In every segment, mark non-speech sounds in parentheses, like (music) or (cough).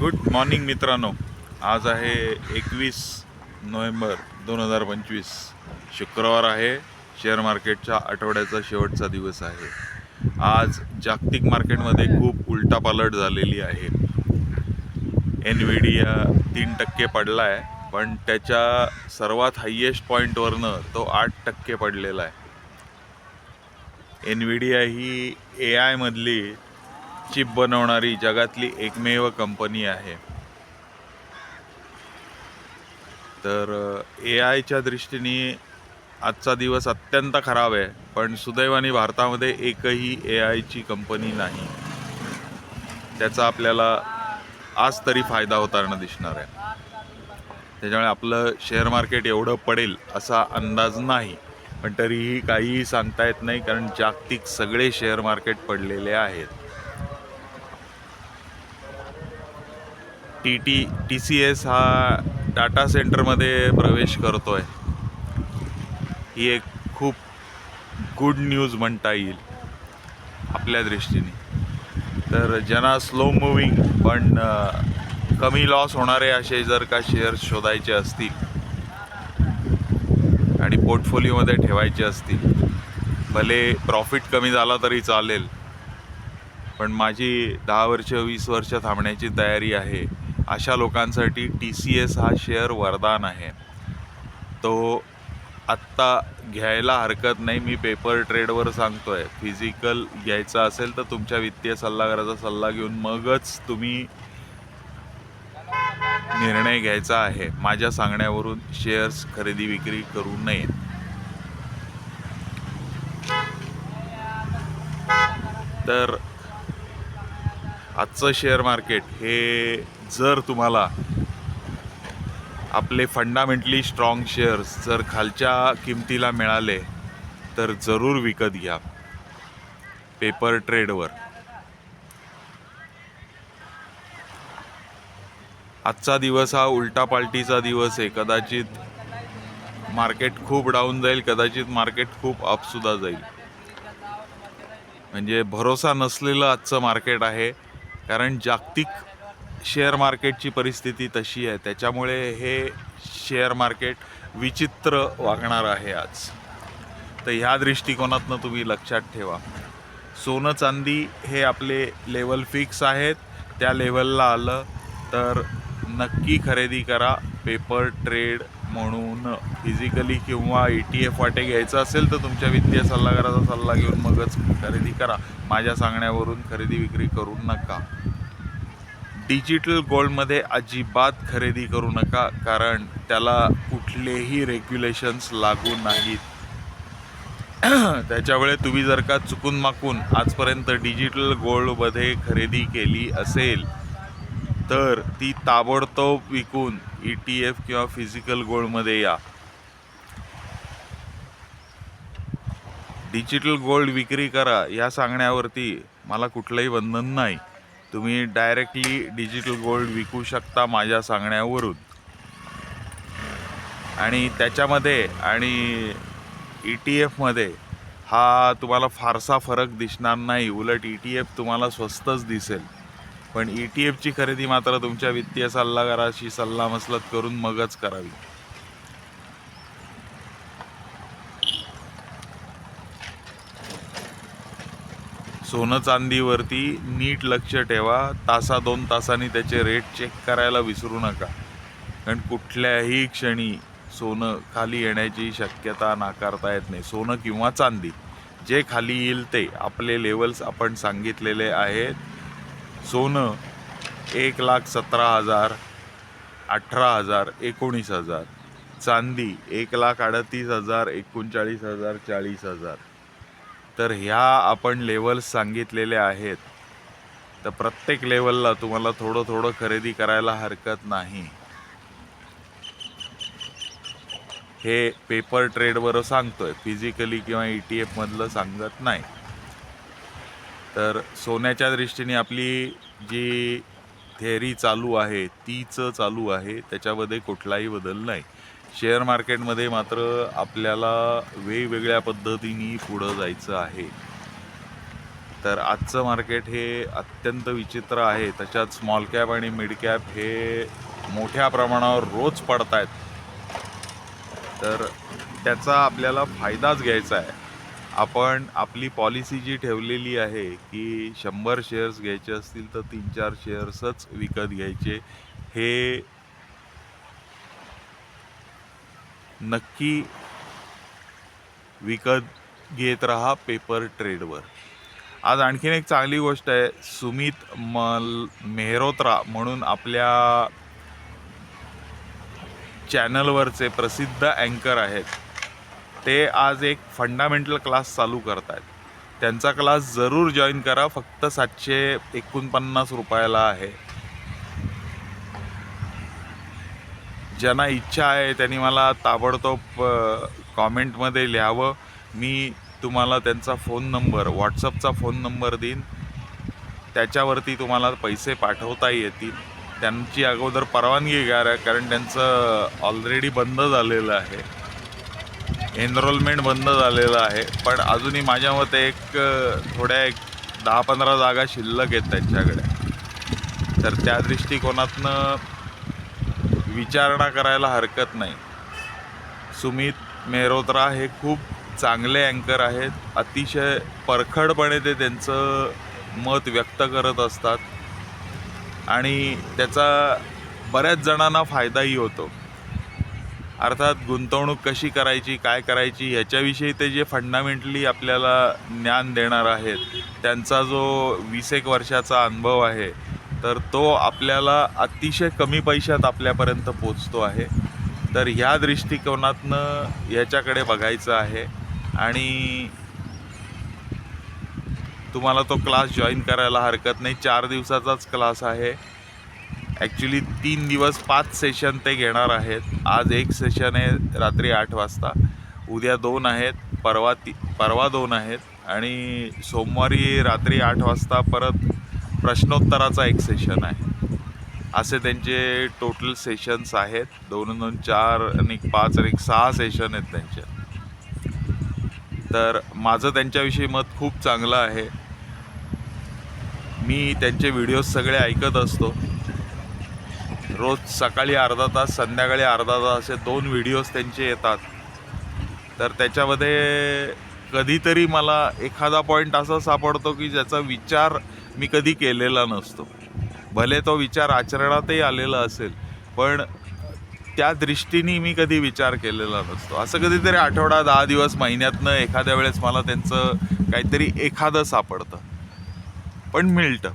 Good morning मित्रांनो. आज आहे एकवीस नोव्हेंबर दोन हजार पंचवीस. शुक्रवार आहे. शेअर मार्केटच्या आठवड्याचा शेवटचा दिवस आहे. आज जागतिक मार्केटमध्ये खूप उलटापालट झालेली आहे. एनव्हीडिया तीन टक्के पडला आहे पण त्याच्या सर्वात हायेस्ट पॉईंटवरनं तो आठ टक्के पडलेला आहे. एनविडिया ही ए आयमधली चिप बनवणारी जगातली एकमेव कंपनी आहे. तर ए आयच्या दृष्टीने आजचा दिवस अत्यंत खराब आहे पण सुदैवाने भारतामध्ये एकही ए आयची कंपनी नाही. त्याचा आपल्याला आज तरी फायदा होताना दिसणार आहे. त्याच्यामुळे आपलं शेअर मार्केट एवढं पडेल असा अंदाज नाही पण तरीही काहीही सांगता येत नाही कारण जागतिक सगळे शेअर मार्केट पडलेले आहेत. T T T C S हा डाटा सेंटरमध्ये प्रवेश करतो आहे ही एक खूप गुड न्यूज म्हणता येईल आपल्या दृष्टीने. तर ज्यांना स्लो मुव्हिंग पण कमी लॉस होणारे असे जर का शेअर्स शोधायचे असतील आणि पोर्टफोलिओमध्ये ठेवायचे असतील भले प्रॉफिट कमी झाला तरी चालेल पण माझी दहा वर्ष वीस वर्ष थांबण्याची तयारी आहे. अशा लोकांसाठी टी सी एस हा शेअर वरदान आहे. तो आत्ता घ्यायला हरकत नाही मी पेपर ट्रेडवर सांगतो आहे फिजिकल घ्यायचं असेल तर तुमच्या वित्तीय सल्लागाराचा सल्ला घेऊन मगच तुम्ही निर्णय घ्यायचा आहे. माझ्या सांगण्यावरून शेअर्स खरेदी विक्री करू नये. तर आजचं शेअर मार्केट हे जर तुम्हाला आपले फंडामेंटली स्ट्रॉंग शेअर्स जर खालच्या किमतीला मिळाले तर जरूर विकत घ्या. पेपर ट्रेडवर आजचा दिवस हा उलटापालटीचा दिवस आहे. कदाचित मार्केट खूप डाऊन जाईल कदाचित मार्केट खूप अपसुद्धा जाईल. म्हणजे भरोसा नसलेलं आजचं मार्केट आहे. कारण जागतिक शेअर मार्केटची परिस्थिती तशी आहे. त्याच्यामुळे हे शेअर मार्केट विचित्र वागणार आहे आज. तर ह्या दृष्टिकोनातनं तुम्ही लक्षात ठेवा. सोनं चांदी हे आपले लेवल फिक्स आहेत. त्या लेवलला आलं तर नक्की खरेदी करा. पेपर ट्रेड म्हणून फिजिकली किंवा ई टी एफ वाटे घ्यायचं असेल तर तुमच्या वित्तीय सल्लागाराचा सल्ला घेऊन मगच खरेदी करा. माझ्या सांगण्यावरून खरेदी विक्री करू नका. डिजिटल गोल्डमध्ये अजिबात खरेदी करू नका कारण त्याला कुठलेही रेग्युलेशन्स लागू नाहीत. (clears throat) त्याच्यामुळे तुम्ही जर का चुकून माकून आजपर्यंत डिजिटल गोल्डमध्ये खरेदी केली असेल तर ती ताबडतोब विकून ई टी एफ किंवा फिजिकल गोल्डमध्ये या. डिजिटल गोल्ड विक्री करा या सांगण्यावरती मला कुठलंही बंधन नाही. तुम्ही डायरेक्टली डिजिटल गोल्ड विकू शकता माझ्या सांगण्यावरून. आणि त्याच्यामध्ये आणि ई टी एफमध्ये हा तुम्हाला फारसा फरक दिसणार नाही. उलट ई टी एफ तुम्हाला स्वस्तच दिसेल. पण ई टी एफची खरेदी मात्र तुमच्या वित्तीय सल्लागाराशी सल्लामसलत करून मगच करावी. सोनं चांदीवरती नीट लक्ष ठेवा. तासा दोन तासांनी त्याचे रेट चेक करायला विसरू नका. कारण कुठल्याही क्षणी सोनं खाली येण्याची शक्यता नाकारता येत नाही. सोनं किंवा चांदी जे खाली येईल ते. आपले लेवल्स आपण सांगितलेले आहेत. सोनं एक लाख सतरा हजार अठरा हजार एकोणीस हजार. चांदी एक लाख अडतीस हजार एकोणचाळीस हजार चाळीस हजार. तर ह्या आपण लेवल्स सांगितलेल्या आहेत. तर प्रत्येक लेवलला तुम्हाला थोडं थोडं खरेदी करायला हरकत नाही. हे पेपर ट्रेडवर सांगतोय. फिजिकली किंवा ई टी एफमधलं सांगत नाही. तर सोन्याच्या दृष्टीने आपली जी थेअरी चालू आहे तीच चालू आहे त्याच्यामध्ये कुठलाही बदल नाही. शेअर मार्केटमध्ये मात्र आपल्याला वेगवेगळ्या पद्धतीने पुढं जायचं आहे. तर आजचं मार्केट हे अत्यंत विचित्र आहे. त्याच्यात स्मॉल कॅप आणि मिड कॅप हे मोठ्या प्रमाणावर रोज पडत आहेत तर त्याचा आपल्याला फायदाच घ्यायचा आहे. आपण आपली पॉलिसी जी ठेवलेली आहे की शंभर शेअर्स घ्यायचे असतील तर तीन चार शेअर्सच विकत घ्यायचे. हे नक्की विकत घेत राहा पेपर ट्रेडवर. आज आणखीन एक चांगली गोष्ट आहे सुमित मल मेहरोत्रा म्हणून आपल्या चॅनलवरचे प्रसिद्ध अँकर आहेत. ते आज एक फंडामेंटल क्लास चालू करत आहेत त्यांचा क्लास जरूर जॉईन करा फक्त सातशे एकोणपन्नास रुपयाला आहे. ज्यांना इच्छा आहे त्यांनी मला ताबडतोब कॉमेंटमध्ये लिहावं. मी तुम्हाला त्यांचा फोन नंबर व्हॉट्सअपचा फोन नंबर देईन. त्याच्यावरती तुम्हाला पैसे पाठवता येतील. त्यांची अगोदर परवानगी घ्या कारण त्यांचं ऑलरेडी बंद झालेलं आहे. एनरोलमेंट बंद झालेलं आहे. पण अजूनही माझ्या मते एक थोड्या एक दहा पंधरा जागा शिल्लक आहेत त्यांच्याकडे. तर त्या दृष्टिकोनातनं विचारणा करायला हरकत नाही. सुमित मेहरोत्रा हे खूप चांगले अँकर आहेत. अतिशय परखडपणे ते त्यांचं मत व्यक्त करत असतात. आणि त्याचा बऱ्याच जणांना फायदाही होतो. अर्थात गुंतवणूक कशी करायची काय करायची ह्याच्याविषयी ते जे फंडामेंटली आपल्याला ज्ञान देणार आहेत त्यांचा जो वीस एक वर्षाचा अनुभव आहे तर तो आपल्याला अतिशय कमी पैशात आपल्यापर्यंत पोचतो आहे. तर ह्या दृष्टिकोनातनं ह्याच्याकडे बघायचं आहे. आणि तुम्हाला तो क्लास जॉईन करायला हरकत नाही. चार दिवसाचाच क्लास आहे. ॲक्च्युली तीन दिवस पाच सेशन ते घेणार आहेत. आज एक सेशन आहे रात्री आठ वाजता. उद्या दोन आहेत परवा ती परवा दोन आहेत. आणि सोमवारी रात्री आठ वाजता परत प्रश्नोत्तराचा एक सेशन आहे. असे त्यांचे टोटल सेशन्स आहेत. दोन दोन चार आणि पाच आणि एक सहा सेशन आहेत त्यांचे. तर माझं त्यांच्याविषयी मत खूप चांगलं आहे. मी त्यांचे व्हिडिओज सगळे ऐकत असतो. रोज सकाळी अर्धा तास संध्याकाळी अर्धा तास असे दोन व्हिडिओज त्यांचे येतात. तर त्याच्यामध्ये कधीतरी मला एखादा पॉईंट असा सापडतो की ज्याचा विचार मी कधी केलेला नसतो. भले तो विचार आचरणातही आलेला असेल पण त्या दृष्टीने मी कधी विचार केलेला नसतो. असं कधीतरी आठवडा दहा दिवस महिन्यातनं एखाद्या वेळेस मला त्यांचं काहीतरी एखादं सापडतं. पण मिळतं.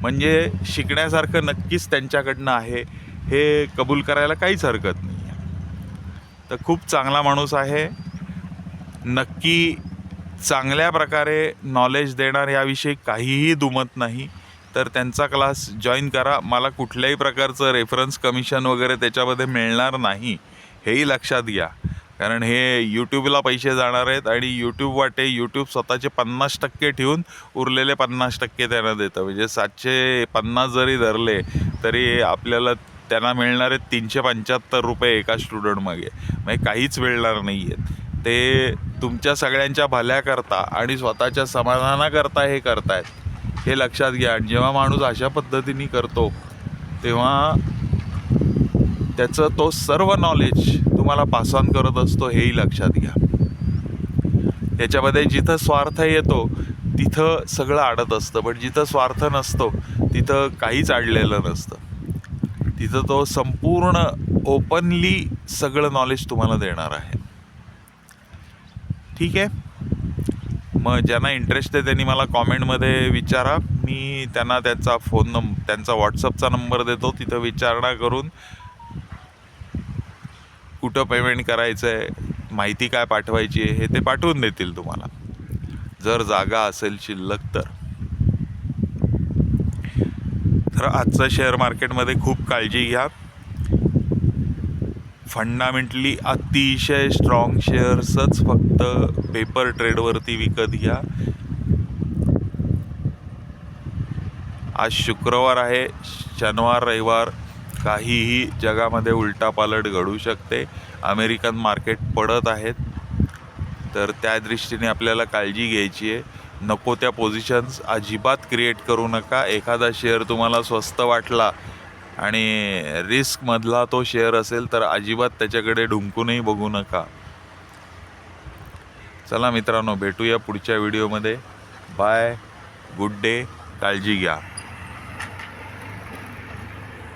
म्हणजे शिकण्यासारखं नक्कीच त्यांच्याकडनं आहे हे कबूल करायला काहीच हरकत नाही आहे तर खूप चांगला माणूस आहे. नक्की चांगल्या प्रकारे नॉलेज देणार याविषयी काहीही दुमत नाही. तर त्यांचा क्लास जॉईन करा. मला कुठल्याही प्रकारचं रेफरन्स कमिशन वगैरे त्याच्यामध्ये मिळणार नाही हेही लक्षात घ्या. कारण हे यूट्यूबला पैसे जाणार आहेत आणि यूट्यूब वाटे यूट्यूब स्वतःचे पन्नास टक्के ठेवून उरलेले पन्नास टक्के त्यांना देतं. म्हणजे सातशे पन्नास जरी धरले तरी आपल्याला त्यांना मिळणारे तीनशे पंच्याहत्तर रुपये एका स्टुडंटमागे म्हणजे काहीच मिळणार नाही आहेत ते तुमच्या सगळ्यांच्या भल्याकरता आणि स्वतःच्या समाधानाकरता हे करतायत हे लक्षात घ्या. आणि जेव्हा माणूस अशा पद्धतीने करतो तेव्हा त्याचं तो सर्व नॉलेज तुम्हाला पास ऑन करत असतो हेही लक्षात घ्या. त्याच्यामध्ये जिथं स्वार्थ येतो तिथं सगळं आडत असतं. पण जिथं स्वार्थ नसतो तिथं काहीच अडलेलं नसतं. तिथं तो संपूर्ण ओपनली सगळं नॉलेज तुम्हाला देणार आहे. ठीक आहे. मग ज्यांना इंटरेस्ट आहे त्यांनी मला कॉमेंटमध्ये विचारा. मी त्यांना त्यांचा फोन नंब त्यांचा व्हॉट्सअपचा नंबर देतो. तिथं विचारणा करून कुठं पेमेंट करायचं आहे माहिती काय पाठवायची आहे हे ते पाठवून देतील तुम्हाला. जर जागा असेल शिल्लक तर. तर आजचं शेअर मार्केटमध्ये खूप काळजी घ्या. फंडामेंटली अतिशय स्ट्रॉंग शेअर्सच फक्त पेपर ट्रेडवरती विकत घ्या. आज शुक्रवार आहे शनिवार रविवार काहीही जगामध्ये उलटापालट घडू शकते. अमेरिकन मार्केट पडत आहेत. तर त्या दृष्टीने आपल्याला काळजी घ्यायची आहे. नको त्या पोझिशन्स अजिबात क्रिएट करू नका. एखादा शेअर तुम्हाला स्वस्त वाटला आणि रिस्कमधला तो शेअर असेल तर अजिबात त्याच्याकडे ढुंकूनही बघू नका. चला मित्रांनो भेटूया पुढच्या व्हिडिओमध्ये. बाय गुड डे काळजी घ्या.